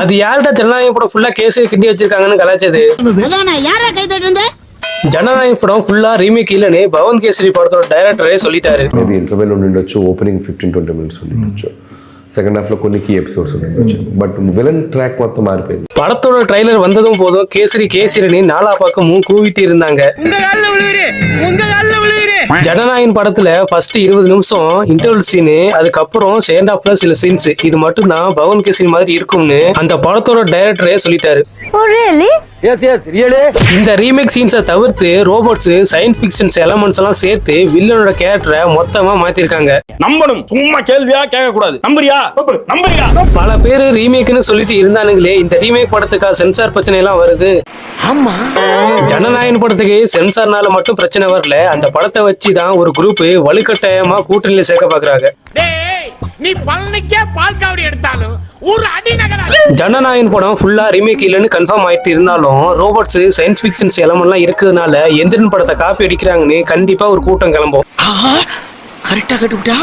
அது யார்கிட்ட ஜனநாயக படம் ஃபுல்லா கேஸ் கிண்டி வச்சிருக்காங்கன்னு கலாச்சது அதானே யாரா கை தட்டு ஜனநாயக படம் ஃபுல்லா ரீமேக் இல்லன்னு பவன் கேசரி படத்தோட டைரக்டரே சொல்லிட்டாரு మేబీ ఇంటర్వెల్ ఉండి ఉండొచ్చు ఓపెనింగ్ ఫిఫ్టీన్ ట్వంటీ మినిట్స్ ఉండి ఉండొచ్చు సెకండ్ హాఫ్ లో కొన్ని కీ ఎపిసోడ్స్ ఉండి ఉండొచ్చు బట్ విలన్ ట్రాక్ మొత్తం మారిపోయింది படத்தோட ட்ரைலர் வந்ததும் போதும் கேசரி கேசரின்னு நாலா பக்கமும் கூவிட்டு இருந்தாங்க ஜனநாயகன் படத்துல ஃபர்ஸ்ட் இருபது நிமிஷம் இன்டர்வல் சீனு அதுக்கப்புறம் செகண்ட் ஹாஃப்ல சில சீன்ஸ் இது மட்டும் தான் பவன் கேசின் மாதிரி இருக்கும்னு அந்த படத்தோட டைரக்டரே சொல்லிட்டாரு. Oh, இந்த ரீமேக் சீன்ஸை தவிர்த்து ரோபோட்ஸ் சயின்ஸ் ஃபிக்ஷன்ஸ் எலமெண்ட்ஸ் எல்லாம் சேர்த்து வில்லனோட கேரக்டரை மொத்தமா மாத்திருக்காங்க. நம்பணும். சும்மா கேள்வியா கேட்க கூடாது நம்புறியா நம்புறியா? பல பேர் ரீமேக்னு சொல்லிட்டு இருந்தானுங்களே இந்த ரீமேக் படத்துக்கா சென்சார் பிரச்சனை எல்லாம் வருது. ஆமா. ஜனநாயகன் படத்துக்கு சென்சார்னால மட்டும் பிரச்சனை வரல அந்த படத்தை வச்சு தான் ஒரு குரூப் வலுக்கட்டாயமா கூட்டணியில சேர்க்க பாக்குறாங்க. நீ பழனிக்கே பால் காவடி எடுத்தாலும் ஒரு அடி நகர ஜனநாயகன் படம் ஃபுல்லா ரீமேக் இல்லைன்னு கன்ஃபார்ம் ஆயிட்டு இருந்தாலும் ரோபோட்ஸ் சயின்ஸ் ஃபிக்ஷன்ஸ் எல்லாம் இருக்கிறதுனால எந்திரன் படத்தை காப்பி அடிக்கிறாங்கன்னு கண்டிப்பா ஒரு கூட்டம் கிளம்பும். கரெக்டா கட்டுவிட்டா